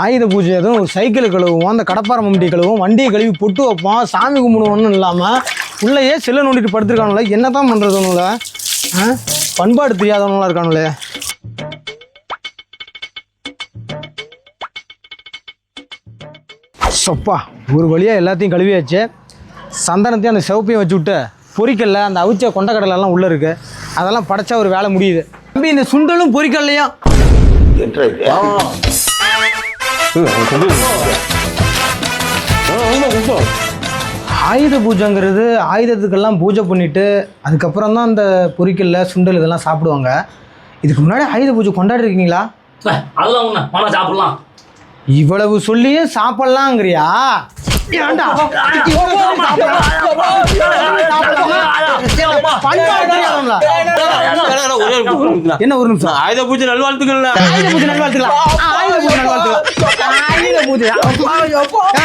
ஆயுத பூஜை எதுவும் ஒரு சைக்கிள் கழுவுவோம் அந்த கடப்பார மம்டி கழுவுவோம் வண்டியை கழுவி பொட்டு வைப்போம் சாமி கும்பிடுவோம்னு இல்லாமல் உள்ளேயே செல்லை நோண்டிட்டு படுத்துருக்கானுல என்ன தான் பண்ணுறதுனுல பண்பாடு தெரியாதவங்களா இருக்கானுங்களே? சொப்பா ஒரு வழியாக எல்லாத்தையும் கழுவியாச்சு. சந்தனத்தையும் அந்த சிவப்பையும் வச்சு விட்டு பொரிக்கல்ல அந்த அவிச்ச கொண்டக்கடலை எல்லாம் உள்ளே இருக்குது அதெல்லாம் படைச்சா ஒரு வேலை முடியுது. தம்பி இந்த சுண்டலும் பொரிக்கல்லையும் ஆயுத பூஜைங்கிறது ஆயுதத்துக்கெல்லாம் பூஜை பண்ணிட்டு அதுக்கப்புறம் தான் அந்த பொரிக்கல்ல சுண்டல் இதெல்லாம் சாப்பிடுவாங்க. இதுக்கு முன்னாடி ஆயுத பூஜை கொண்டாடி இருக்கீங்களா அதெல்லாம் ஒண்ணு வாங்க சாப்பிடலாம். இவ்வளவு சொல்லியும் சாப்பிடலாங்கிறியா? என்ன ஒரு நிமிஷம்? ஆயுத பூஜை நல்வாழ்த்துக்கள்ல ஆயுத பூஜை நல்வாழ்த்துக்கலாம் ஆயுத பூஜை நல்வாழ்த்துக்கலாம் ஆயுத பூஜை